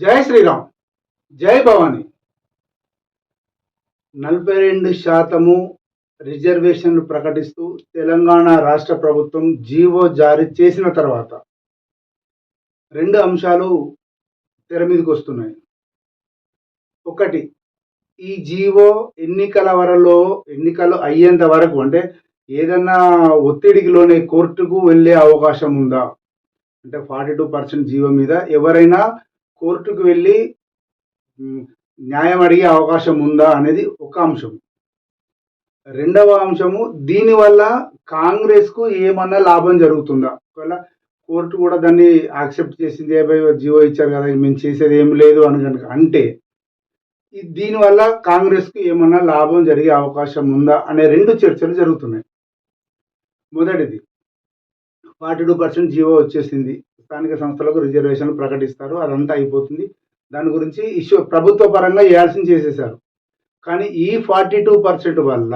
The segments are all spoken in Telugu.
జై శ్రీరామ్. జై భవానీ. నలభై రెండు శాతము రిజర్వేషన్లు ప్రకటిస్తూ తెలంగాణ రాష్ట్ర ప్రభుత్వం జీవో జారీ చేసిన తర్వాత రెండు అంశాలు తెర మీదకి వస్తున్నాయి. ఒకటి ఈ జీవో ఎన్నికల వరలో ఎన్నికలు అయ్యేంత వరకు అంటే ఏదన్నా ఒత్తిడికి లోనే కోర్టుకు వెళ్ళే అవకాశం ఉందా? అంటే ఫార్టీ టూ పర్సెంట్ జీవో మీద ఎవరైనా కోర్టుకు వెళ్ళి న్యాయం అడిగే అవకాశం ఉందా అనేది ఒక అంశం. రెండవ అంశము దీనివల్ల కాంగ్రెస్కు ఏమన్నా లాభం జరుగుతుందా? ఒకవేళ కోర్టు కూడా దాన్ని యాక్సెప్ట్ చేసింది ఏపై జీవో ఇచ్చారు కదా మేము చేసేది ఏం లేదు అని కనుక అంటే దీనివల్ల కాంగ్రెస్కు ఏమన్నా లాభం జరిగే అవకాశం ఉందా అనే రెండు చర్చలు జరుగుతున్నాయి. మొదటిది ఫార్టీ టూ పర్సెంట్ జీవో వచ్చేసింది. స్థానిక సంస్థలకు రిజర్వేషన్లు ప్రకటిస్తారు. అదంతా అయిపోతుంది. దాని గురించి ఇష్యూ ప్రభుత్వ పరంగా చేయాల్సింది చేసేశారు. కానీ ఈ ఫార్టీ టూ పర్సెంట్ వల్ల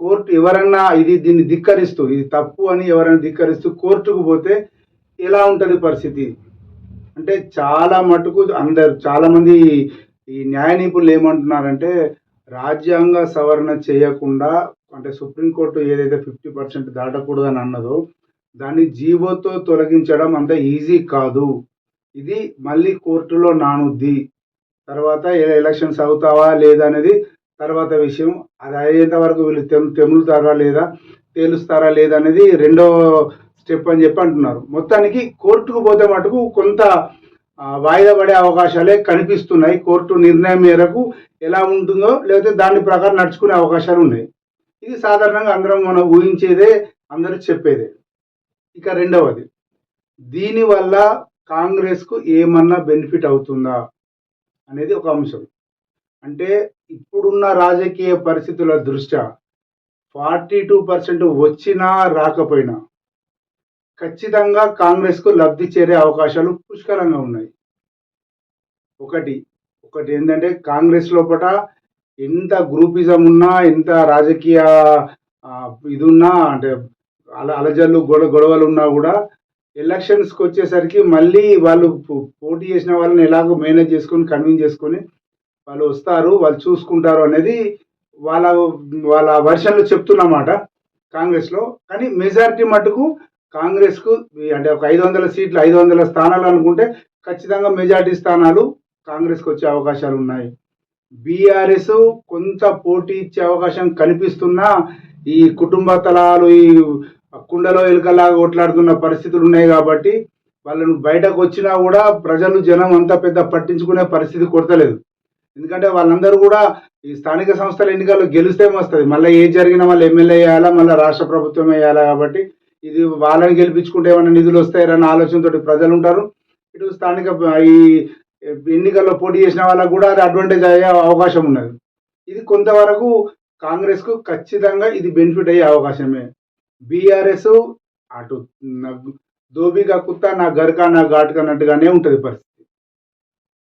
కోర్టు ఎవరన్నా ఇది దీన్ని ధిక్కరిస్తూ ఇది తప్పు అని ఎవరైనా ధిక్కరిస్తూ కోర్టుకు పోతే ఎలా ఉంటుంది పరిస్థితి? అంటే చాలా మటుకు అందరు చాలామంది ఈ న్యాయ నిపుణులు ఏమంటున్నారంటే రాజ్యాంగ సవరణ చేయకుండా అంటే సుప్రీంకోర్టు ఏదైతే ఫిఫ్టీ పర్సెంట్ దాటకూడదని అన్నదో దాన్ని జీవోతో తొలగించడం అంత ఈజీ కాదు. ఇది మళ్ళీ కోర్టులో నానుద్ది. తర్వాత ఎలక్షన్స్ అవుతావా లేదా అనేది తర్వాత విషయం. అది అయ్యేంత వరకు వీళ్ళు తెమ్ తెములుతారా లేదా తేలుస్తారా లేదా అనేది రెండో స్టెప్ అని చెప్పి అంటున్నారు. మొత్తానికి కోర్టుకు పోతే మటుకు కొంత వాయిదా పడే అవకాశాలే కనిపిస్తున్నాయి. కోర్టు నిర్ణయం మేరకు ఎలా ఉంటుందో లేకపోతే దాని ప్రకారం నడుచుకునే అవకాశాలు ఉన్నాయి. ఇది సాధారణంగా అందరం మనం ఊహించేదే అందరూ చెప్పేదే. ఇక రెండవది దీనివల్ల కాంగ్రెస్కు ఏమన్నా బెనిఫిట్ అవుతుందా అనేది ఒక అంశం. అంటే ఇప్పుడున్న రాజకీయ పరిస్థితుల దృష్ట్యా ఫార్టీ టూ పర్సెంట్ వచ్చినా రాకపోయినా ఖచ్చితంగా కాంగ్రెస్కు లబ్ధి చేరే అవకాశాలు పుష్కలంగా ఉన్నాయి. ఒకటి ఒకటి ఏంటంటే కాంగ్రెస్ లోపల ఎంత గ్రూపిజం ఉన్నా ఎంత రాజకీయ ఇది ఉన్నా అంటే అల అలజల్లు గొడవ గొడవలు ఉన్నా కూడా ఎలక్షన్స్కి వచ్చేసరికి మళ్ళీ వాళ్ళు పో- పోటీ చేసిన వాళ్ళని ఎలాగో మేనేజ్ చేసుకొని కన్విన్స్ చేసుకొని వాళ్ళు వస్తారు వాళ్ళు చూసుకుంటారు అనేది వాళ్ళ వాళ్ళ వర్షన్లో చెప్తున్నమాట కాంగ్రెస్లో. కానీ మెజారిటీ మటుకు కాంగ్రెస్కు అంటే ఒక ఐదు వందల సీట్లు ఐదు వందల స్థానాలు అనుకుంటే ఖచ్చితంగా మెజారిటీ స్థానాలు కాంగ్రెస్కి వచ్చే అవకాశాలు ఉన్నాయి. బీఆర్ఎస్ కొంత పోటీ ఇచ్చే అవకాశం కనిపిస్తున్నా ఈ కుటుంబ తలాలు ఈ కుండలో ఎలుకలాగా కొట్లాడుతున్న పరిస్థితులు ఉన్నాయి కాబట్టి వాళ్ళను బయటకు వచ్చినా కూడా ప్రజలు జనం అంతా పెద్ద పట్టించుకునే పరిస్థితి కొడతలేదు. ఎందుకంటే వాళ్ళందరూ కూడా ఈ స్థానిక సంస్థల ఎన్నికల్లో గెలిస్తే వస్తుంది. మళ్ళీ ఏ జరిగినా మళ్ళీ ఎమ్మెల్యే వేయాలా మళ్ళీ రాష్ట్ర ప్రభుత్వం వేయాలా కాబట్టి ఇది వాళ్ళని గెలిపించుకుంటే ఏమైనా నిధులు వస్తాయన్న ఆలోచనతో ప్రజలు ఉంటారు. ఇటు స్థానిక ఈ ఎన్నికల్లో పోటీ చేసిన వాళ్ళకు కూడా అది అడ్వాంటేజ్ అయ్యే అవకాశం ఉన్నది. ఇది కొంతవరకు కాంగ్రెస్కు ఖచ్చితంగా ఇది బెనిఫిట్ అయ్యే అవకాశమే. బీఆర్ఎస్ అటు దోబిగా కుత్త నా గరికా నా ఘాటుగా అన్నట్టుగానే ఉంటుంది పరిస్థితి.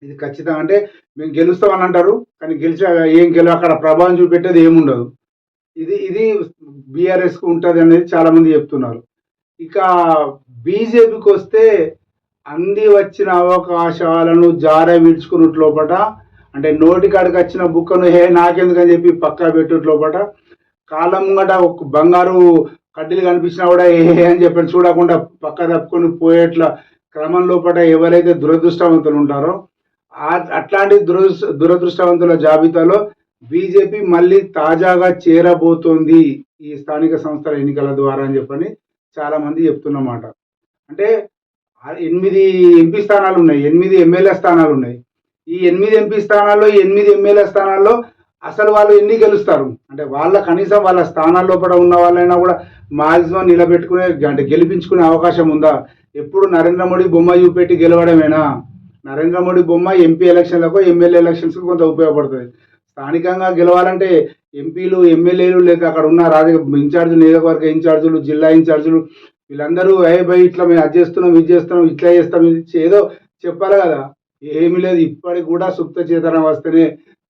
ఇది ఖచ్చితంగా అంటే మేము గెలుస్తామని అంటారు కానీ గెలిచా ఏం గెలవ అక్కడ ప్రభావం చూపెట్టేది ఏముండదు. ఇది ఇది బీఆర్ఎస్కు ఉంటుంది అనేది చాలామంది చెప్తున్నారు. ఇక బీజేపీకి వస్తే అంది వచ్చిన అవకాశాలను జార విడుచుకున్నట్ లోపల అంటే నోటికాడికి వచ్చిన బుక్కను హే నాకెందుకని చెప్పి పక్కా పెట్టుట్ లోపల కాలం గట ఒక బంగారు కడ్డీలు కనిపించినా కూడా ఏ అని చెప్పి చూడకుండా పక్క తప్పుకొని పోయేట్ల క్రమం లోపట ఎవరైతే దురదృష్టవంతులు ఉంటారో అట్లాంటి దురదృష్ట దురదృష్టవంతుల జాబితాలో బీజేపీ మళ్ళీ తాజాగా చేరబోతోంది ఈ స్థానిక సంస్థల ఎన్నికల ద్వారా అని చెప్పని చాలామంది చెప్తున్నమాట. అంటే ఎనిమిది ఎంపీ స్థానాలు ఉన్నాయి ఎనిమిది ఎమ్మెల్యే స్థానాలు ఉన్నాయి. ఈ ఎనిమిది ఎంపీ స్థానాల్లో ఈ ఎనిమిది ఎమ్మెల్యే స్థానాల్లో అసలు వాళ్ళు ఎన్ని గెలుస్తారు? అంటే వాళ్ళ కనీసం వాళ్ళ స్థానాల లోపల ఉన్న వాళ్ళైనా కూడా మాక్సిమం నిలబెట్టుకునే అంటే గెలిపించుకునే అవకాశం ఉందా? ఎప్పుడు నరేంద్ర మోడీ బొమ్మ చూపెట్టి గెలవడమేనా? నరేంద్ర మోడీ బొమ్మ ఎంపీ ఎలక్షన్లకు ఎమ్మెల్యే ఎలక్షన్స్కి కొంత ఉపయోగపడుతుంది. స్థానికంగా గెలవాలంటే ఎంపీలు ఎమ్మెల్యేలు లేక అక్కడ ఉన్న రాజకీయ ఇన్ఛార్జీలు నియోజకవర్గ ఇన్ఛార్జీలు జిల్లా ఇన్ఛార్జీలు వీళ్ళందరూ ఏ బై ఇట్లా మేము అది చేస్తున్నాం ఇది చేస్తున్నాం ఇట్లా చేస్తాం ఇది ఏదో చెప్పాలి కదా. ఏమీ లేదు ఇప్పటికి కూడా సుప్త చేతన వస్తేనే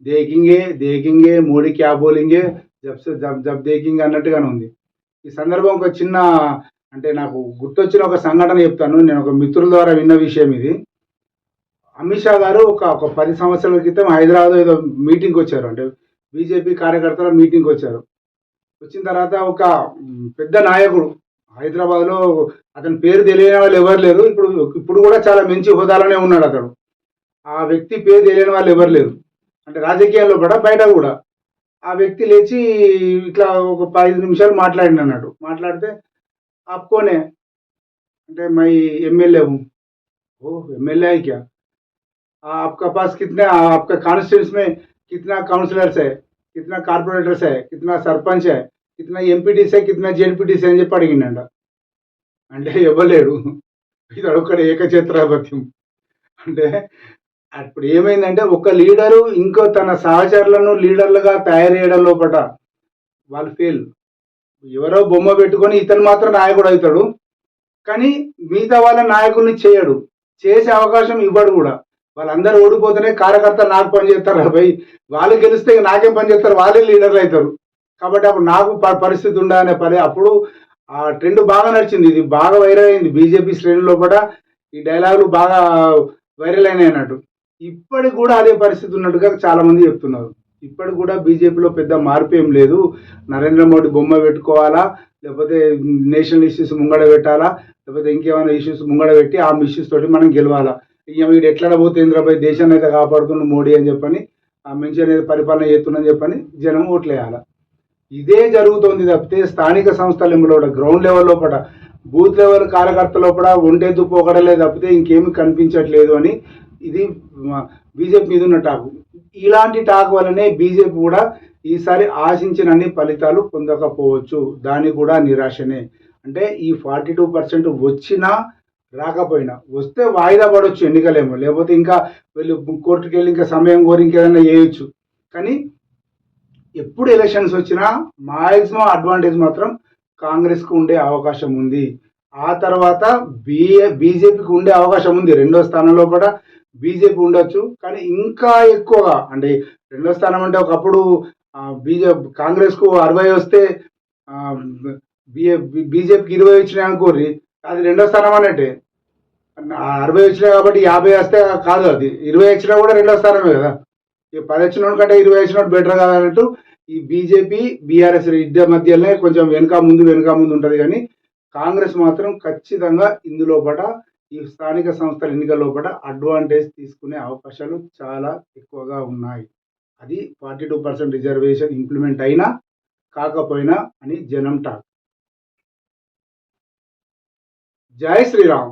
దేకింగే దేకింగే మోడీ క్యాబోలింగే జబ్ జబ్ జబ్ దేకింగ్ అన్నట్టుగానే ఉంది. ఈ సందర్భం ఒక చిన్న అంటే నాకు గుర్తొచ్చిన ఒక సంఘటన చెప్తాను. నేను ఒక మిత్రుల ద్వారా విన్న విషయం ఇది. అమిత్ షా గారు ఒక ఒక పది సంవత్సరాల క్రితం హైదరాబాద్ ఏదో మీటింగ్కి వచ్చారు. అంటే బీజేపీ కార్యకర్తల మీటింగ్కి వచ్చారు. వచ్చిన తర్వాత ఒక పెద్ద నాయకుడు హైదరాబాద్లో అతని పేరు తెలియని వాళ్ళు ఎవరు లేరు. ఇప్పుడు ఇప్పుడు కూడా చాలా మంచి హోదాలోనే ఉన్నాడు అతడు. ఆ వ్యక్తి పేరు తెలియని వాళ్ళు ఎవరు లేరు. అంటే రాజకీయాల్లో కూడా బయట కూడా. ఆ వ్యక్తి లేచి ఇట్లా ఒక పది నిమిషాలు మాట్లాడిన అన్నాడు మాట్లాడితే ఆపుకోనే అంటే మై ఎమ్మెల్యే हूँ ओ एमएलए है क्या आपका पास कितने आपका कॉन्स्टिट्यूंस में कितना काउंसलर्स है कितना కార్పొరేటర్స్ है कितना सरपंच है कितना ఎంపీటీస్ है कितना జెడ్పీటీస్ అని చెప్పి అడిగిండంట అంటే ఇవ్వలేడు ఇది ఒక్కడ ఏకఛత్రాధిపత్యం అంటే అప్పుడు ఏమైందంటే ఒక లీడరు ఇంకో తన సహచరులను లీడర్లుగా తయారు చేయడం లోపట వాళ్ళు ఫెయిల్ ఎవరో బొమ్మ పెట్టుకొని ఇతను మాత్రం నాయకుడు అవుతాడు. కానీ మిగతా వాళ్ళ నాయకుల్ని చేయడు. చేసే అవకాశం ఇవ్వడు కూడా. వాళ్ళందరూ ఓడిపోతేనే కార్యకర్త నాకు పని చేస్తారు భయ్. వాళ్ళు గెలిస్తే నాకేం పని చేస్తారు? వాళ్ళే లీడర్లు అవుతారు. కాబట్టి అప్పుడు నాకు ప- పరిస్థితి ఉండా అనే పని అప్పుడు ఆ ట్రెండ్ బాగా నడిచింది. ఇది బాగా వైరల్ అయింది. బీజేపీ శ్రేణుల్లో కూడా ఈ డైలాగులు బాగా వైరల్ అయినాయి అన్నట్టు. ఇప్పటికి కూడా అదే పరిస్థితి ఉన్నట్టుగా చాలామంది చెప్తున్నారు. ఇప్పటికి కూడా బీజేపీలో పెద్ద మార్పు ఏం లేదు. నరేంద్ర మోడీ బొమ్మ పెట్టుకోవాలా? లేకపోతే నేషనల్ ఇష్యూస్ ముంగడ పెట్టాలా? లేకపోతే ఇంకేమైనా ఇష్యూస్ ముంగడ పెట్టి ఆ ఇష్యూస్ తోటి మనం గెలవాలా? ఇక వీడు ఎట్లా పోతే ఇంద్రపై దేశాన్ని అయితే కాపాడుతున్న మోడీ అని చెప్పని ఆ మంచి అనేది పరిపాలన చేస్తుందని చెప్పని జనం ఓట్లేయాల? ఇదే జరుగుతోంది తప్పితే స్థానిక సంస్థల లోపల గ్రౌండ్ లెవెల్ లోపల బూత్ లెవెల్ కార్యకర్త లోపల ఒంటెద్దు పోకడలే తప్పితే ఇంకేమి కనిపించట్లేదు అని ఇది బీజేపీ మీద ఉన్న టాకు. ఇలాంటి టాక్ వల్లనే బీజేపీ కూడా ఈసారి ఆశించినన్ని ఫలితాలు పొందకపోవచ్చు. దాని కూడా నిరాశనే. అంటే ఈ ఫార్టీ టూ పర్సెంట్ వచ్చినా రాకపోయినా వస్తే వాయిదా పడవచ్చు ఎన్నికలేమో. లేకపోతే ఇంకా వీళ్ళు కోర్టుకి వెళ్ళి ఇంకా సమయం కోరి ఇంకేదైనా చేయొచ్చు. కానీ ఎప్పుడు ఎలక్షన్స్ వచ్చినా మాక్సిమం అడ్వాంటేజ్ మాత్రం కాంగ్రెస్కు ఉండే అవకాశం ఉంది. ఆ తర్వాత బీఏ బీజేపీకి ఉండే అవకాశం ఉంది. రెండో స్థానంలో కూడా బీజేపీ ఉండొచ్చు కానీ ఇంకా ఎక్కువగా అంటే రెండో స్థానం అంటే ఒకప్పుడు బీజేపీ కాంగ్రెస్కు అరవై వస్తే బీజేపీకి ఇరవై వచ్చినాయి అనుకోరి అది రెండో స్థానం అన్నట్టే. అరవై వచ్చినాయి కాబట్టి యాభై వస్తే కాదు అది. ఇరవై వచ్చినా కూడా రెండో స్థానమే కదా. ఈ పది వచ్చిన కంటే ఇరవై వచ్చిన బెటర్ కదా అన్నట్టు ఈ బీజేపీ బీఆర్ఎస్ ఇద్దరి మధ్యలోనే కొంచెం వెనుక ముందు వెనుక ముందు ఉంటుంది కానీ కాంగ్రెస్ మాత్రం ఖచ్చితంగా ఇందులో పట ఈ స్థానిక సంస్థల ఎన్నికల లోపల అడ్వాంటేజ్ తీసుకునే అవకాశాలు చాలా ఎక్కువగా ఉన్నాయి. అది forty two percent reservation implement అయినా కాకపోయినా అని జనం టాక్. జై శ్రీరామ్.